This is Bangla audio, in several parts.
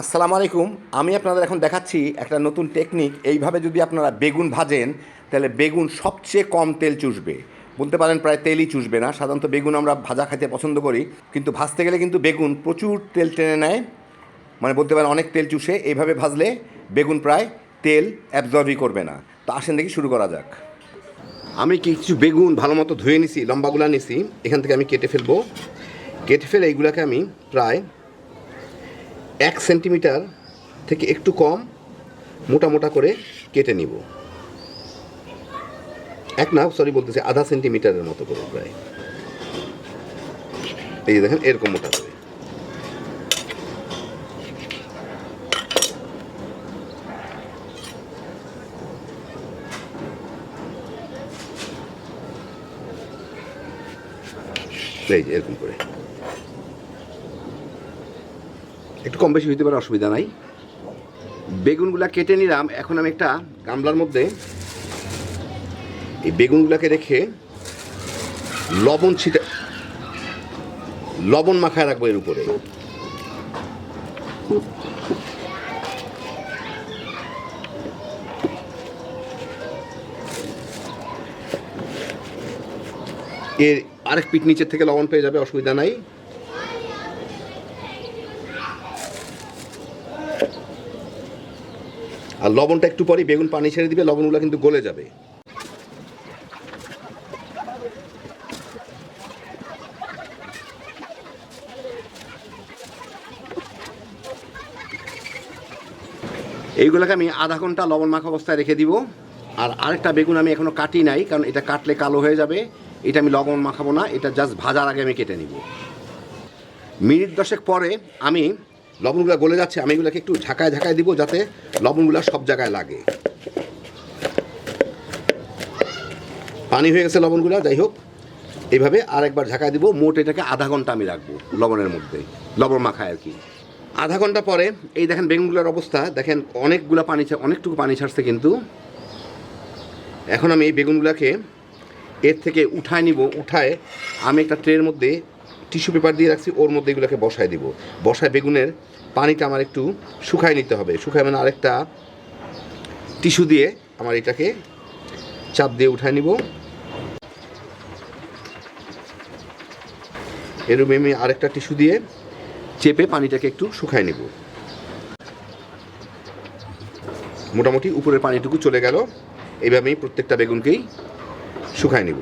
আসসালামু আলাইকুম। আমি আপনাদের এখন দেখাচ্ছি একটা নতুন টেকনিক এইভাবে যদি আপনারা বেগুন ভাজেন, তাহলে বেগুন সবচেয়ে কম তেল চুষবে। বলতে পারেন প্রায় তেলই চুষবে না। সাধারণত বেগুন আমরা ভাজা খাইতে পছন্দ করি। কিন্তু ভাজতে গেলে কিন্তু বেগুন প্রচুর তেল টেনে নেয়। মানে বলতে পারেন অনেক তেল চুষে। এইভাবে ভাজলে বেগুন প্রায় তেল অ্যাবজর্বই করবে না। তো আসেন দেখি শুরু করা যাক। আমি কিছু বেগুন ভালো মতো ধুয়ে নিছি, লম্বাগুলো নিছি। এখান থেকে আমি কেটে ফেলব। কেটে ফেলে এইগুলাকে আমি প্রায় এক সেন্টিমিটার থেকে একটু কম মোটা মোটা করে কেটে নিব। এক না সরি বলতেছি আধা সেন্টিমিটারের মতো করে প্রায়। এই যে দেখেন, এরকম মোটা করে। এই যে এরকম করে। একটু কম বেশি হইতে পারে, অসুবিধা নাই। বেগুনগুলা কেটে নিলাম। এখন আমি একটা গামলার মধ্যে এই বেগুনগুলাকে রেখে লবণ ছিটে লবণ মাখায় রাখব এর উপরে। এর আরেক পিঠ নিচের থেকে লবণ পেয়ে যাবে, অসুবিধা নাই। আর লবণটা একটু পরে বেগুন পানি ছেড়ে দিবে, লবণগুলো কিন্তু গলে যাবে। এইগুলোকে আমি আধা ঘণ্টা লবণ মাখা অবস্থায় রেখে দিব। আর আরেকটা বেগুন আমি এখনও কাটি নাই, কারণ এটা কাটলে কালো হয়ে যাবে। এটা আমি লবণ মাখাবো না, এটা জাস্ট ভাজার আগে আমি কেটে নিব। মিনিট দশেক পরে আমি লবণগুলো গলে যাচ্ছে, আমি এগুলোকে একটু ঝাঁকায় ঝাঁকায় দিব যাতে লবণগুলো সব জায়গায় লাগে। পানি হয়ে গেছে লবণগুলো, যাই হোক। এইভাবে আর একবার ঝাঁকায় দিব, মোট এটাকে আধা ঘণ্টা আমি রাখব লবণের মধ্যে, লবণ মাখায় আর কি। আধা ঘণ্টা পরে, এই দেখেন বেগুনগুলোর অবস্থা, দেখেন অনেকগুলো পানি অনেকটুকু পানি ছাড়ছে কিন্তু। এখন আমি এই বেগুনগুলোকে এর থেকে উঠায় নিব, উঠায় আমি একটা ট্রের মধ্যে টিস্যু পেপার দিয়ে রাখছি, ওর মধ্যে এগুলোকে বসায় দিব। বসায় বেগুনের পানিটা আমার একটু শুকায় নিতে হবে। শুকায় মানে আরেকটা টিস্যু দিয়ে আমার এটাকে চাপ দিয়ে উঠায় নিব। এরকম আমি আরেকটা টিস্যু দিয়ে চেপে পানিটাকে একটু শুকায় নেব। মোটামুটি উপরের পানিটুকু চলে গেল। এইভাবে আমি প্রত্যেকটা বেগুনকেই শুকায় নেব।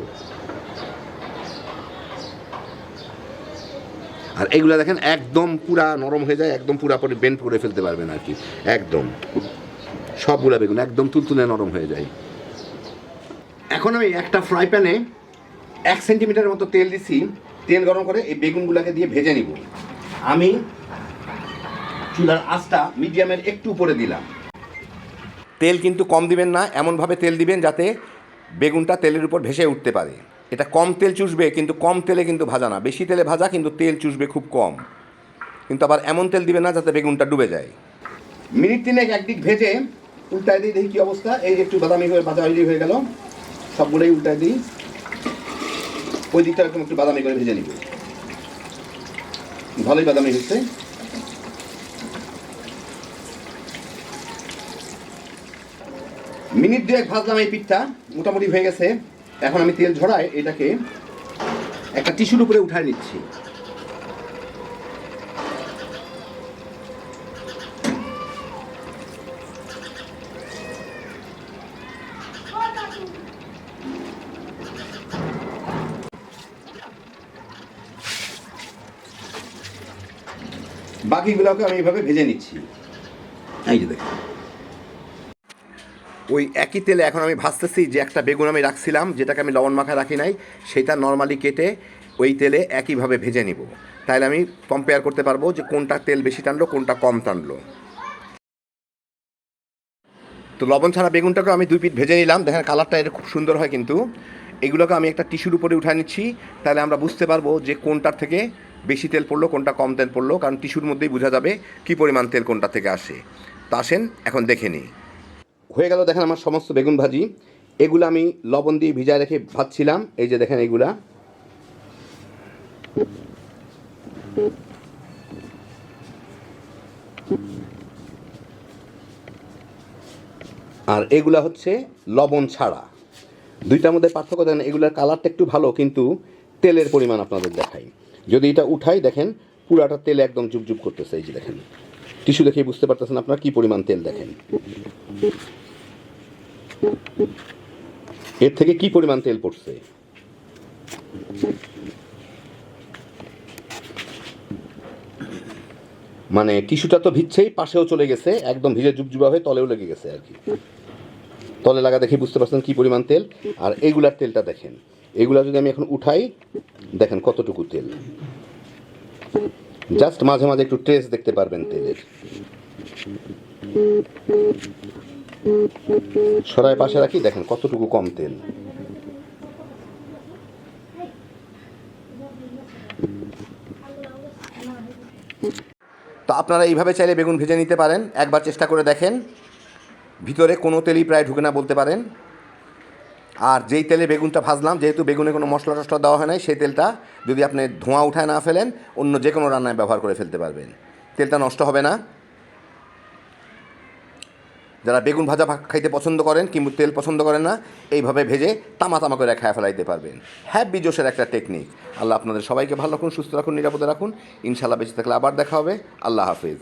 আর এগুলো দেখেন, একদম পুরা নরম হয়ে যায়, একদম পুরা পুরাপুরি বেন্ড করে ফেলতে পারবেন আর কি। একদম। সবগুলা বেগুন একদম তুলতুলে নরম হয়ে যায়। এখন আমি একটা ফ্রাই প্যানে এক সেন্টিমিটার মতো তেল দিছি। তেল গরম করে এই বেগুনগুলোকে দিয়ে ভেজে নিব। আমি চুলার আঁচটা মিডিয়ামের একটু উপরে দিলাম। তেল কিন্তু কম দিবেন না, এমনভাবে তেল দিবেন যাতে বেগুনটা তেলের উপর ভেসে উঠতে পারে। এটা কম তেল চুষবে, কিন্তু কম তেলে কিন্তু ভাজা না। বেশি তেলে ভাজা, কিন্তু তেল চুষবে খুব কম। কিন্তু আবার এমন তেল দিবে না যাতে বেগুনটা ডুবে যায়। মিনিট তিনেক একদিক ভেজে উল্টায় দিই, দেখি কী অবস্থা। এই একটু বাদামি হয়ে, ভাজা হয়ে গেল। সবগুলোই উল্টায় দিই। ওই দিকটা এরকম একটু বাদামি করে ভেজে নিব। ভালোই বাদামি হচ্ছে। মিনিট দুয়েক ভাজলাম এই পিঠটা। মোটামুটি হয়ে গেছে। এখন আমি তেল ঝরাই এটাকে একটা টিস্যুর উপরে উঠায় নিচ্ছি। বাকিগুলোকে আমি এইভাবে ভেজে নিচ্ছি। এই যে দেখুন। ওই একই তেলে এখন আমি ভাজতেছি যে একটা বেগুন আমি রাখছিলাম, যেটাকে আমি লবণ মাখা রাখি নাই, সেটা নর্মালি কেটে ওই তেলে একইভাবে ভেজে নিব। তাহলে আমি কম্পেয়ার করতে পারব যে কোনটা তেল বেশি টানলো, কোনটা কম টানলো। তো লবণ ছাড়া বেগুনটাকে আমি দুই পিঠ ভেজে নিলাম। দেখেন কালারটা এটা খুব সুন্দর হয় কিন্তু। এগুলোকে আমি একটা টিস্যুর উপরে উঠে নিচ্ছি। তাহলে আমরা বুঝতে পারব যে কোনটার থেকে বেশি তেল পড়ল, কোনটা কম তেল পড়ল, কারণ টিস্যুর মধ্যেই বোঝা যাবে কী পরিমাণ তেল কোনটা থেকে আসে। তো আসেন, এখন দেখে নিই। হয়ে গেল, দেখেন আমার সমস্ত বেগুন ভাজি। এগুলো আমি লবণ দিয়ে ভিজায় রেখে ভাজছিলাম। এই যে দেখেন এগুলা আর এগুলা হচ্ছে লবণ ছাড়া। দুইটার মধ্যে পার্থক্য দেখেন, এগুলার কালারটা একটু ভালো, কিন্তু তেলের পরিমাণ আপনাদের দেখাই। যদি এটা উঠাই, দেখেন, পুরাটা তেলে একদম জুবজুব করতেছে, এই যে দেখেন। টিস্যু দেখে বুঝতে পারতেছেন আপনারা কি পরিমাণ তেল দেখেন। এর থেকে কি পরিমাণ তেল পড়ছে? মানে টিস্যুটা তো ভিজছেই, পাশেও চলে গেছে, একদম ভিজে জুবজুবা হয়ে তলেও লেগে গেছে আর কি। তলে লাগা দেখে বুঝতে পারছেন কি পরিমাণ তেল। আর এগুলার তেলটা দেখেন, এগুলা যদি আমি এখন উঠাই, দেখেন কতটুকু তেল। জাস্ট মাঝে মাঝে একটু ট্রেস দেখতে পারবেন তেলের। সরাই পাশে রাখি, দেখেন কতটুকু কম তেল। তো আপনারা এইভাবে চাইলে বেগুন ভেজে নিতে পারেন, একবার চেষ্টা করে দেখেন। ভিতরে কোনো তেলই প্রায় ঢুকে না বলতে পারেন। আর যেই তেলে বেগুনটা ভাজলাম, যেহেতু বেগুনে কোনো মশলা টশলা দেওয়া হয় নাই, সেই তেলটা যদি আপনি ধোঁয়া উঠায় না ফেলেন, অন্য যে কোনো রান্নায় ব্যবহার করে ফেলতে পারবেন। তেলটা নষ্ট হবে না। যারা বেগুন ভাজা খাইতে পছন্দ করেন কিংবা তেল পছন্দ করেন না, এইভাবে ভেজে তামা তামা করে খায় ফেলাইতে পারবেন। হ্যাপি জোশের একটা টেকনিক আল্লাহ আপনাদের সবাইকে ভালো রাখুন, সুস্থ রাখুন, নিরাপদে রাখুন। ইনশাল্লাহ বেঁচে থাকলে আবার দেখা হবে। আল্লাহ হাফিজ।